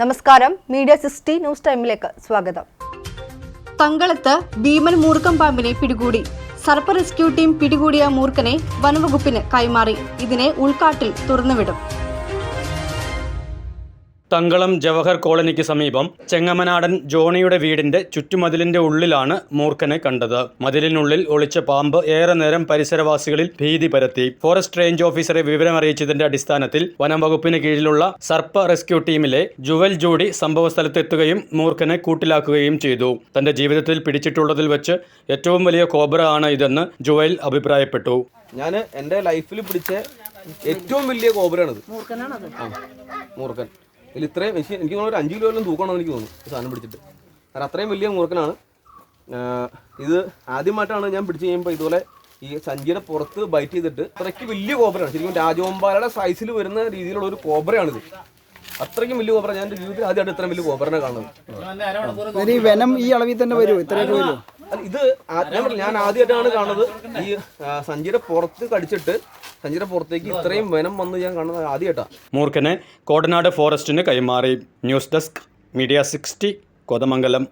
നമസ്കാരം. Media sixty news ടൈമിലേക്ക് സ്വാഗതം. തങ്കളത്ത് ഭീമൻ മൂർക്കം പാമ്പിനെ പിടികൂടി. സർപ്പ റെസ്ക്യൂ ടീം പിടികൂടിയ മൂർക്കനെ വനവകുപ്പിന് കൈമാറി. ഇതിനെ ഉൾക്കാട്ടിൽ തുറന്നുവിടും. തങ്കളം ജവഹർ കോളനിക്ക് സമീപം ചെങ്ങമനാടൻ ജോണിയുടെ വീടിന്റെ ചുറ്റുമതിലിന്റെ ഉള്ളിലാണ് മൂർഖനെ കണ്ടത്. മതിലിനുള്ളിൽ ഒളിച്ച പാമ്പ് ഏറെ നേരം പരിസരവാസികളിൽ ഭീതി പരത്തി. ഫോറസ്റ്റ് റേഞ്ച് ഓഫീസറെ വിവരമറിയിച്ചതിന്റെ അടിസ്ഥാനത്തിൽ വനം വകുപ്പിന് കീഴിലുള്ള സർപ്പ റെസ്ക്യൂ ടീമിലെ ജുവൽ ജോഡി സംഭവസ്ഥലത്തെത്തുകയും മൂർഖനെ കൂട്ടിലാക്കുകയും ചെയ്തു. തന്റെ ജീവിതത്തിൽ പിടിച്ചിട്ടുള്ളതിൽ വെച്ച് ഏറ്റവും വലിയ കോബ്ര ആണ് ഇതെന്ന് ജുവൽ അഭിപ്രായപ്പെട്ടു. ഞാൻ എന്റെ ലൈഫിൽ പിടിച്ച ഏറ്റവും വലിയ കോബ്രയാണിത്. മൂർഖൻ. ഇതിൽ ഇത്രയും മെഷീൻ എനിക്ക് തോന്നുന്നു ഒരു അഞ്ച് കിലോ എല്ലാം തൂക്കണമെന്ന് എനിക്ക് തോന്നുന്നു സാധനം പിടിച്ചിട്ട്. കാരണം അത്രയും വലിയ മൂർക്കനാണ് ഇത് ആദ്യമായിട്ടാണ് ഞാൻ പിടിച്ച് കഴിയുമ്പോൾ ഇതുപോലെ ഈ സഞ്ചിയുടെ പുറത്ത് ബൈറ്റ് ചെയ്തിട്ട് അത്രയ്ക്ക് വലിയ കോബ്രയാണ്. ശരിക്കും രാജവമ്പാലയുടെ സൈസിൽ വരുന്ന രീതിയിലുള്ള ഒരു കോബ്രയാണിത്. അത്രയ്ക്കും വലിയ കോബ്ര ഞാൻ എന്റെ ജീവിതത്തിൽ ആദ്യമായിട്ട് ഇത്രയും വലിയ കോബ്രനെ കാണുന്നത്. ഈ വെനം ഈ അളവിൽ തന്നെ വരുമോ ഇത്രയൊക്കെ വരുമോ ഇത് ഞാൻ ആദ്യമായിട്ടാണ് കാണുന്നത്. ഈ സഞ്ചിയുടെ പുറത്ത് കടിച്ചിട്ട് സഞ്ചിയുടെ പുറത്തേക്ക് ഇത്രയും വനം വന്ന് ഞാൻ കാണുന്നത് ആദ്യമായിട്ടാണ് മൂർഖനെ കോടനാട് ഫോറസ്റ്റിന് കൈമാറി. News desk media sixty Kothamangalam.